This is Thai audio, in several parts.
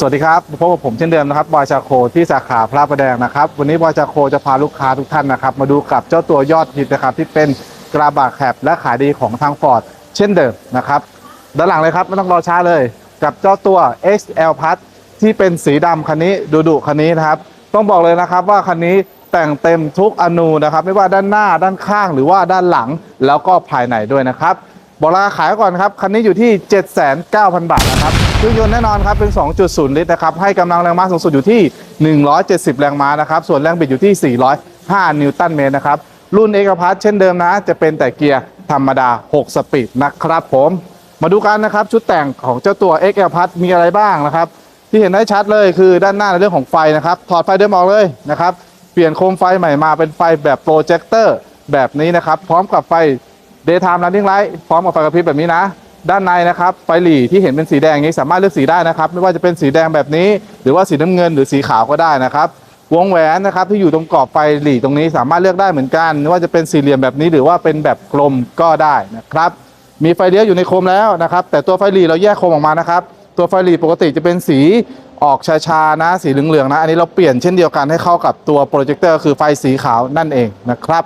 สวัสดีครับพบกับผมเช่นเดิมนะครับบอยชาโคที่สาขาพระประแดงนะครับ วันนี้บอยชาโคจะพาลูกค้าทุกท่านนะครับ มาดูกับเจ้าตัวยอดฮิตนะครับที่เป็นกระบะแคบและขายดีของทางฟอร์ดเช่นเดิมนะครับด้านหลังเลยครับไม่ต้องรอช้าเลย กับเจ้าตัว XL Plus ที่เป็นสีดำคันนี้ดุดุคันนี้นะครับ ต้องบอกเลยนะครับว่าคันนี้แต่งเต็มทุกอนูนะครับ ไม่ว่าด้านหน้าด้านข้างหรือว่าด้านหลังแล้วก็ภายในด้วยนะครับบอกราคาขายก่อนครับคันนี้อยู่ที่ 79,000 บาทนะครับ เครื่องยนต์แน่นอนครับเป็น 2.0 ลิตรนะครับให้กำลังแรงม้าสูงสุดอยู่ที่ 170 แรงม้านะครับส่วนแรงบิดอยู่ที่ 405 นิวตันเมตรนะครับรุ่นเอกพัทเช่นเดิมนะ จะเป็นแต่เกียร์ธรรมดา 6 สปีดนะครับผมมาดูกันนะครับ ชุดแต่งของเจ้าตัว XL Plus มีอะไรบ้างนะครับ ที่เห็นได้ชัดเลยคือด้านหน้าในเรื่องของไฟนะครับ ถอดไฟเดิมออกเลยนะครับ เปลี่ยนโคมไฟใหม่มาเป็นไฟแบบโปรเจคเตอร์แบบนี้นะครับ พร้อมกับไฟ Daytime Running Light พร้อมกับไฟกระพริบแบบนี้นะ ด้านในนะครับไฟหลีที่เห็นเป็นสีแดงนี้สามารถเลือกสีได้นะครับ ไม่ว่าจะเป็นสีแดงแบบนี้ หรือว่าสีน้ำเงินหรือสีขาวก็ได้นะครับวงแหวนนะครับที่อยู่ตรงกรอบไฟหลีตรงนี้สามารถเลือกได้เหมือนกันไม่ว่าจะเป็นสี่เหลี่ยมแบบนี้หรือว่าเป็นแบบกลมก็ได้นะครับมีไฟเลี้ยวอยู่ในโคมแล้วนะครับ แต่ตัวไฟหลีเราแยกโคมออกมานะครับ ตัวไฟหลีปกติจะเป็นสีออกชาๆนะ สีเหลืองๆนะ อันนี้เราเปลี่ยนเช่นเดียวกันให้เข้ากับตัวโปรเจคเตอร์คือไฟสีขาวนั่นเองนะครับ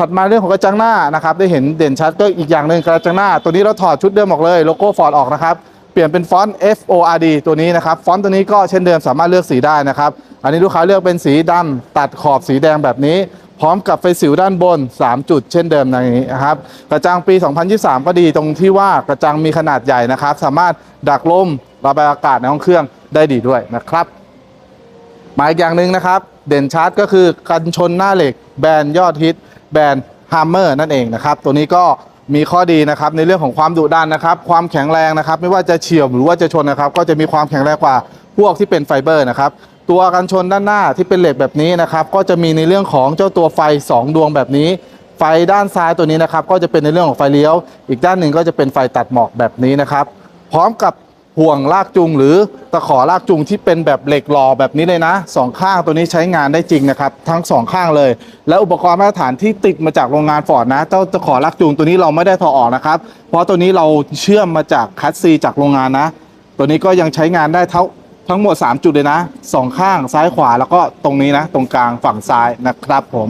ถัดมาเรื่องของกระจังหน้านะครับได้เห็นเด่นชัดก็อีกอย่างหนึ่งกระจังหน้า ตัวนี้เราถอดชุดเดิมออกเลยโลโก้ฟอร์ดออกนะครับเปลี่ยนเป็นฟอนต์ F O R D ตัวนี้นะครับฟอนต์ตัวนี้ก็เช่นเดิมสามารถเลือกสีได้นะครับอันนี้ลูกค้าเลือกเป็นสีดำตัดขอบสีแดงแบบนี้ พร้อมกับไฟสิวด้านบน 3 จุด เช่นเดิมอย่างนี้นะครับกระจังปี 2023 ก็ดีตรงที่ว่ากระจังมีขนาดใหญ่นะครับ สามารถดักลมระบายอากาศในห้องเครื่องได้ดีด้วยนะครับหมายอีกอย่างหนึ่งนะครับ เด่นชัดก็คือกันชนหน้าเหล็กแบรนด์ยอดฮิต แบรนด์ฮัมเมอร์นั่นเองนะครับ ตัวนี้ก็มีข้อดีนะครับในเรื่องของความดุดันนะครับ ความแข็งแรงนะครับ ไม่ว่าจะเฉียวหรือว่าจะชนนะครับ ก็จะมีความแข็งแรงกว่าพวกที่เป็นไฟเบอร์นะครับ ตัวกันชนด้านหน้าที่เป็นเหล็กแบบนี้นะครับ ก็จะมีในเรื่องของเจ้าตัวไฟ 2 ดวงแบบนี้ ไฟด้านซ้ายตัวนี้นะครับ ก็จะเป็นในเรื่องของไฟเลี้ยว อีกด้านหนึ่งก็จะเป็นไฟตัดหมอกแบบนี้นะครับ พร้อมกับ ห่วงลากจูงหรือตะขอลากจูงที่เป็นแบบเหล็กหล่อแบบนี้เลยนะสองข้างตัวนี้ใช้งานได้จริงนะครับ ทั้งสองข้างเลย และอุปกรณ์มาตรฐานที่ติดมาจากโรงงานฟอร์ดนะเจ้าตะขอลากจูงตัวนี้เราไม่ได้ถอดออกนะครับ เพราะตัวนี้เราเชื่อมมาจากคัสซีจากโรงงานนะ ตัวนี้ก็ยังใช้งานได้เท่าทั้งหมด 3 จุดเลยนะสองข้างซ้ายขวาแล้วก็ตรงนี้นะ ตรงกลางฝั่งซ้ายนะครับผม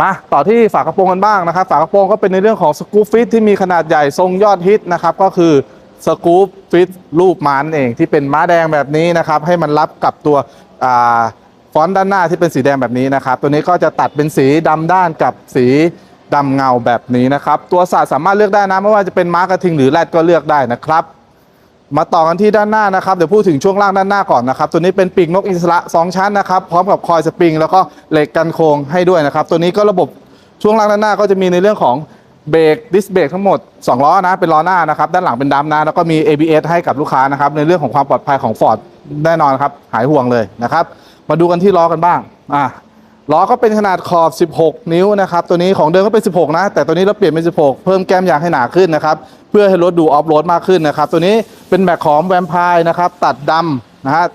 มาต่อที่ฝากระโปรงกันบ้างนะครับ ฝากระโปรงก็เป็นในเรื่องของสกู๊ปฟิตที่มีขนาดใหญ่ทรงยอดฮิตนะครับก็คือ สกู๊ปฟิตรูปม้านเองที่เป็นม้าแดงแบบนี้นะครับ ให้มันรับกับตัวอฟอนต์ด้านหน้าที่เป็นสีแดงแบบนี้นะครับ ตัวนี้ก็จะตัดเป็นสีดำด้านกับสีดำเงาแบบนี้นะครับ ตัวศาสตร์สามารถเลือกได้นะไม่ว่าจะเป็นม้ากระทิงหรือแรดก็เลือกได้นะครับ มาต่อกันที่ด้านหน้านะครับเดี๋ยวพูดถึงช่วงล่างด้านหน้าก่อนนะครับ ตัวนี้เป็นปีกนกอิสระ2ชั้นนะครับพร้อมกับคอยสปริงแล้วก็เหล็กกันโค้งให้ด้วยนะครับ ตัวนี้ก็ระบบช่วงล่างด้านหน้าก็จะมีในเรื่องของ เบรกดิสเบรกทั้งหมด 2 ล้อนะ เป็นล้อหน้านะครับ ด้านหลังเป็นดัมนะ แล้วก็มี ABS ให้กับลูกค้านะครับ ในเรื่องของความปลอดภัยของ Ford แน่นอนครับ หายห่วงเลยนะครับ มาดูกันที่ล้อกันบ้างอะล้อก็เป็นขนาดขอบ 16 นิ้วนะครับ ตัวนี้ของเดิมก็เป็น 16 นะ แต่ตัวนี้เราเปลี่ยนเป็น 16 เพิ่มแก้มยางให้หนาขึ้นนะครับ เพื่อให้รถดูออฟโรดมากขึ้นนะครับ ตัวนี้เป็นแม็กของแวมไพร์นะครับ ตัดดำนะฮะ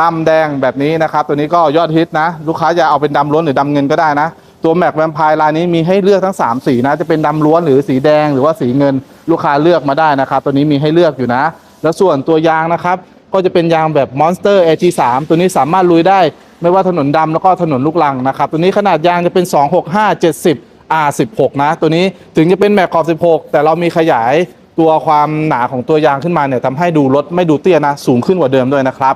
ดำแดงแบบนี้นะครับ ตัวนี้ก็ยอดฮิตนะ ลูกค้าจะเอาเป็นดำล้วนหรือดำเงินก็ได้นะ ตัวแม็กแวมไพร์ลายนี้มีให้เลือกทั้ง 3 สีนะ จะเป็นดำล้วนหรือสีแดงหรือว่าสีเงินลูกค้าเลือกมาได้นะครับ ตัวนี้มีให้เลือกอยู่นะ แล้วส่วนตัวยางนะครับ ก็จะเป็นยางแบบ Monster AG3 ตัวนี้สามารถลุยได้ ไม่ว่าถนนดำแล้วก็ถนนลูกลังนะครับ ตัวนี้ขนาดยางจะเป็น 265 70 R16 นะ ตัวนี้ถึงจะเป็นแม็กขอบ 16 แต่เรามีขยายตัวความหนาของตัวยางขึ้นมาเนี่ยทำให้ดูรถไม่ดูเตี้ยนะ สูงขึ้นกว่าเดิมด้วยนะครับ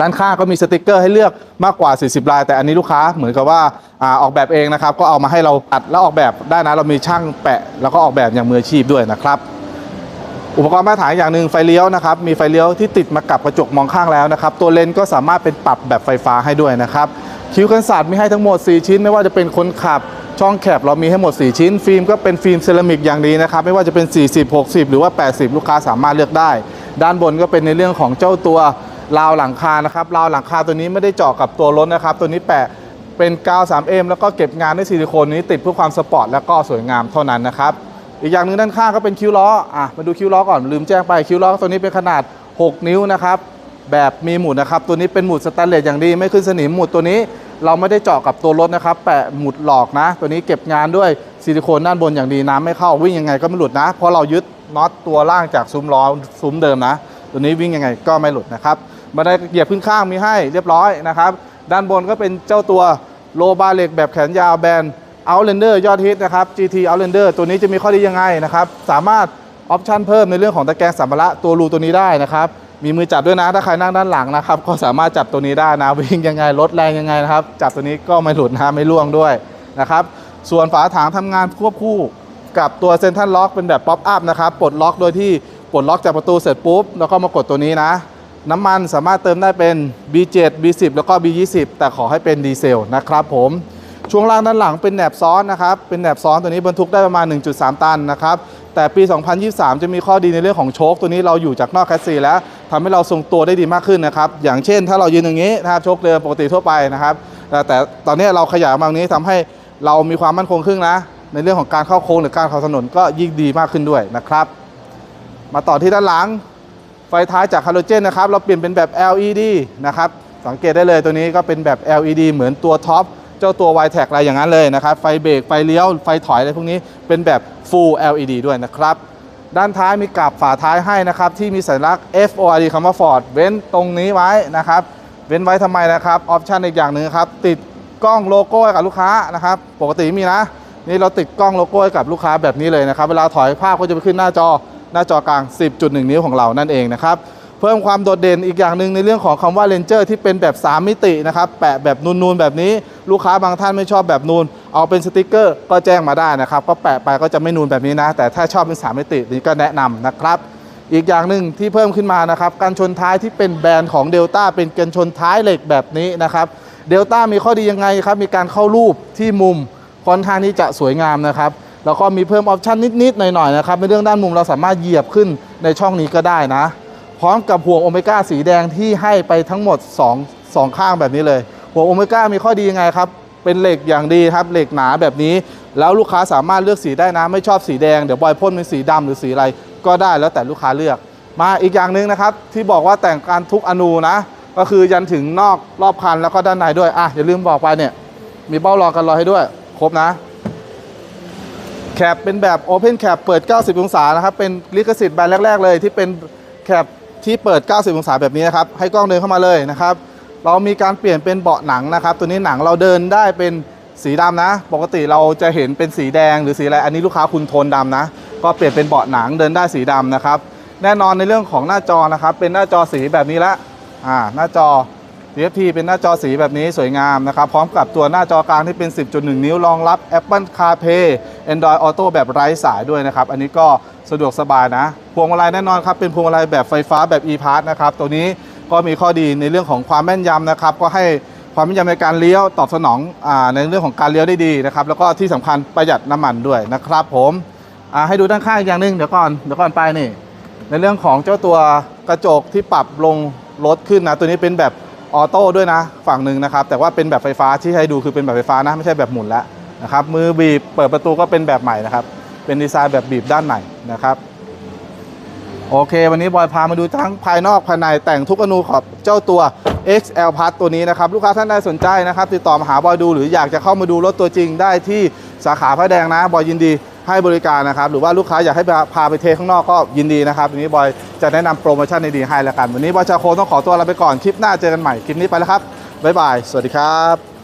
ด้านข้างก็มีสติกเกอร์ให้เลือกมากกว่า 40 ลาย แต่อันนี้ลูกค้าเหมือนกับว่าอาออกแบบเองนะครับ ก็เอามาให้เราอัดแล้วออกแบบได้นะ เรามีช่างแปะ แล้วก็ออกแบบอย่างมืออาชีพด้วยนะครับอุปกรณ์มาตรฐานอย่างหนึ่งไฟเลี้ยวนะครับ มีไฟเลี้ยวที่ติดมากับกระจกมองข้างแล้วนะครับ ตัวเลนส์ก็สามารถเป็นปรับแบบไฟฟ้าให้ด้วยนะครับ คิ้วกันศาสตร์มีให้ทั้งหมด 4 ชิ้น ไม่ว่าจะเป็นคนขับ ช่องแคบเรามีให้หมด 4 ชิ้น ฟิล์มก็เป็นฟิล์มเซรามิกอย่างดีนะครับ ไม่ว่าจะเป็น 40 60 หรือว่า 80 ลูกค้าสามารถเลือกได้ ด้านบนก็เป็นในเรื่องของเจ้าตัว ราวหลังคานะครับราวหลังคาตัวนี้ไม่ได้เจาะกับตัวรถนะครับ ตัวนี้แปะเป็นกาว 3M แล้วก็เก็บงานด้วยซิลิโคนนี้ติดเพื่อความสปอร์ตและก็สวยงามเท่านั้นนะครับ อีกอย่างหนึ่งด้านข้างก็เป็นคิ้วล้ออะมาดูคิ้วล้อก่อนลืมแจ้งไปคิ้วล้อตัวนี้เป็นขนาด 6 นิ้วนะครับแบบมีหมุดนะครับ ตัวนี้เป็นหมุดสแตนเลสอย่างดีไม่ขึ้นสนิมหมุดตัวนี้เราไม่ได้เจาะกับตัวรถนะครับ แปะหมุดหลอกนะ ตัวนี้เก็บงานด้วยซิลิโคนด้านบนอย่างดีน้ำไม่เข้าวิ่งยังไงก็ไม่หลุดนะเพราะเรายึดน็อตตัวล่างจากซุ้มล้อซุ้มเดิมนะ ตัวนี้วิ่งยังไงก็ไม่หลุดนะครับ บันไดเหยียบขึ้นข้างมีให้เรียบร้อยนะครับ ด้านบนก็เป็นเจ้าตัวโลบาเหล็กแบบแขนยาวแบน Outlander ยอดฮิตนะครับ GT Outlander ตัวนี้จะมีข้อดียังไงนะครับ สามารถออปชันเพิ่มในเรื่องของตะแกรงสัมภาระตัวรูตัวนี้ได้นะครับ มีมือจับด้วยนะ ถ้าใครนั่งด้านหลังนะครับ ก็สามารถจับตัวนี้ได้นะ วิ่งยังไงลดแรงยังไงนะครับ จับตัวนี้ก็ไม่หลุดนะไม่ล่วงด้วยนะครับ ส่วนฝาถังทำงานควบคู่กับตัวเซนทันล็อกเป็นแบบป๊อปอัพนะครับ ปลดล็อกโดยที่ปลดล็อกจากประตูเสร็จปุ๊บ แล้วก็มากดตัวนี้นะ น้ำมันสามารถเติมได้เป็น B7 B10 แล้วก็ B20 แต่ขอให้เป็นดีเซลนะครับผมช่วงล่างด้านหลังเป็นแหนบซ้อนนะครับ เป็นแหนบซ้อนตัวนี้บรรทุกได้ประมาณ 1.3 ตันนะครับ แต่ปี 2023 จะมีข้อดีในเรื่องของโชคตัวนี้เราอยู่จากนอกแคสซีแล้วทำให้เราทรงตัวได้ดีมากขึ้นนะครับ อย่างเช่น ถ้าเรายืนอย่างนี้นะครับโชคเดิมปกติทั่วไปนะครับ แต่ตอนนี้เราขยายมาตรงนี้ทำให้เรามีความมั่นคงขึ้นนะ ในเรื่องของการเข้าโค้งหรือการเข้าถนนก็ยิ่งดีมากขึ้นด้วยนะครับ มาต่อที่ด้านหลัง ไฟท้ายจากฮาโลเจนนะครับ เราเปลี่ยนเป็นแบบ LED นะครับ สังเกตได้เลยตัวนี้ก็เป็นแบบ LED เหมือนตัวท็อป เจ้าตัว y t e c อะไรอย่างนั้นเลยนะครับ ไฟเบรก ไฟเลี้ยว ไฟถอยอะไรพวกนี้เป็นแบบ Full LED ด้วยนะครับ ด้านท้ายมีกลับฝาท้ายให้นะครับ ที่มีสัญลักษณ์ FORD คำว่า Ford เว้นตรงนี้ไว้นะครับ เว้นไว้ทำไมนะครับออปชันอีกอย่างหนึ่งครับ ติดกล้องโลโก้ให้กับลูกค้านะครับ ปกติมีนะ นี่เราติดกล้องโลโก้ให้กับลูกค้าแบบนี้เลยนะครับ เวลาถอยภาพก็จะไปขึ้นหน้าจอ หน้าจอกลาง 10.1 นิ้วของเรานั่นเองนะครับเพิ่มความโดดเด่นอีกอย่างหนึ่งในเรื่องของคำว่าเลนเจอร์ที่เป็นแบบ 3 มิตินะครับแปะแบบนูนๆแบบนี้ลูกค้าบางท่านไม่ชอบแบบนูน เอาเป็นสติกเกอร์ก็แจ้งมาได้นะครับ ก็แปะไปก็จะไม่นูนแบบนี้นะ แต่ถ้าชอบเป็น 3 มิตินี่ก็แนะนำนะครับ อีกอย่างหนึ่งที่เพิ่มขึ้นมานะครับการชนท้ายที่เป็นแบรนด์ของเดลต้าเป็นกันชนท้ายเหล็กแบบนี้นะครับเดลต้ามีข้อดียังไงครับมีการเข้ารูปที่มุมค่อนข้างที่จะสวยงามนะครับ แล้วก็มีเพิ่มออปชันนิดๆหน่อยๆนะครับในเรื่องด้านมุมเราสามารถเหยียบขึ้นในช่องนี้ก็ได้นะ พร้อมกับห่วงโอเมก้าสีแดงที่ให้ไปทั้งหมด 2 2 ข้างแบบนี้เลย ห่วงโอเมก้ามีข้อดียังไงครับเป็นเหล็กอย่างดีครับเหล็กหนาแบบนี้ แล้วลูกค้าสามารถเลือกสีได้นะ ไม่ชอบสีแดงเดี๋ยวบอยพ่นเป็นสีดำหรือสีอะไรก็ได้แล้วแต่ลูกค้าเลือก มาอีกอย่างหนึ่งนะครับ ที่บอกว่าแต่งการทุกอนูนะ ก็คือยันถึงนอกรอบคันแล้วก็ด้านในด้วยอะอย่าลืมบอกไปเนี่ยมีเบ้ารองกันรอยให้ด้วย ครบนะ แคปเป็นแบบ Open Cap เปิด 90 องศานะครับ เป็นลิขสิทธิ์แบรนด์แรก ๆ เลย ที่เป็นแคปที่เปิด 90 องศาแบบนี้นะครับ ให้กล้องเดินเข้ามาเลยนะครับ เรามีการเปลี่ยนเป็นเบาะหนังนะครับ ตัวนี้หนังเราเดินได้เป็นสีดำนะ ปกติเราจะเห็นเป็นสีแดงหรือสีอะไร อันนี้ลูกค้าคุณโทนดำนะ ก็เปลี่ยนเป็นเบาะหนังเดินได้สีดำนะครับ แน่นอนในเรื่องของหน้าจอนะครับ เป็นหน้าจอสีแบบนี้ละ อ่า หน้าจอ TFT เป็นหน้าจอสีแบบนี้สวยงามนะครับ พร้อมกับตัวหน้าจอกลางที่เป็น 10.1 นิ้วรองรับ Apple CarPlay Android Auto แบบไร้สายด้วยนะครับ อันนี้ก็สะดวกสบายนะ พวงมาลัยแน่นอนครับ เป็นพวงมาลัยแบบไฟฟ้าแบบ e-pass นะครับ ตัวนี้ก็มีข้อดีในเรื่องของความแม่นยำนะครับ ก็ให้ความแม่นยำในการเลี้ยวตอบสนองอในเรื่องของการเลี้ยวได้ดีนะครับ แล้วก็ที่สำคัญประหยัดน้ำมันด้วยนะครับ ผมให้ดูด้านข้างอีกอย่างหนึ่งเดี๋ยวก่อนเดี๋ยวก่อนไปนี่ ในเรื่องของเจ้าตัวกระจกที่ปรับลงลดขึ้นนะตัวนี้เป็นแบบ ออโต้ด้วยนะฝั่งหนึ่งนะครับแต่ว่าเป็นแบบไฟฟ้าที่ให้ดูคือเป็นแบบไฟฟ้านะไม่ใช่แบบหมุนแล้วนะครับมือบีบเปิดประตูก็เป็นแบบใหม่นะครับเป็นดีไซน์แบบบีบด้านในนะครับโอเค วันนี้บอยพามาดูทั้งภายนอกภายในแต่งทุกอนูของเจ้าตัว XL Plus ตัวนี้นะครับ ลูกค้าท่านใดสนใจนะครับ ติดต่อมาหาบอยดูหรืออยากจะเข้ามาดูรถตัวจริงได้ที่สาขาพระแดงนะ บอยยินดี ให้บริการนะครับ หรือว่าลูกค้าอยากให้พาไปเทข้างนอกก็ยินดีนะครับวันนี้บอยจะแนะนำโปรโมชั่นดีๆให้แล้วกัน วันนี้บอยชาโคต้องขอตัวลาไปก่อนคลิปหน้าเจอกันใหม่คลิปนี้ไปแล้วครับบ๊ายบาย สวัสดีครับ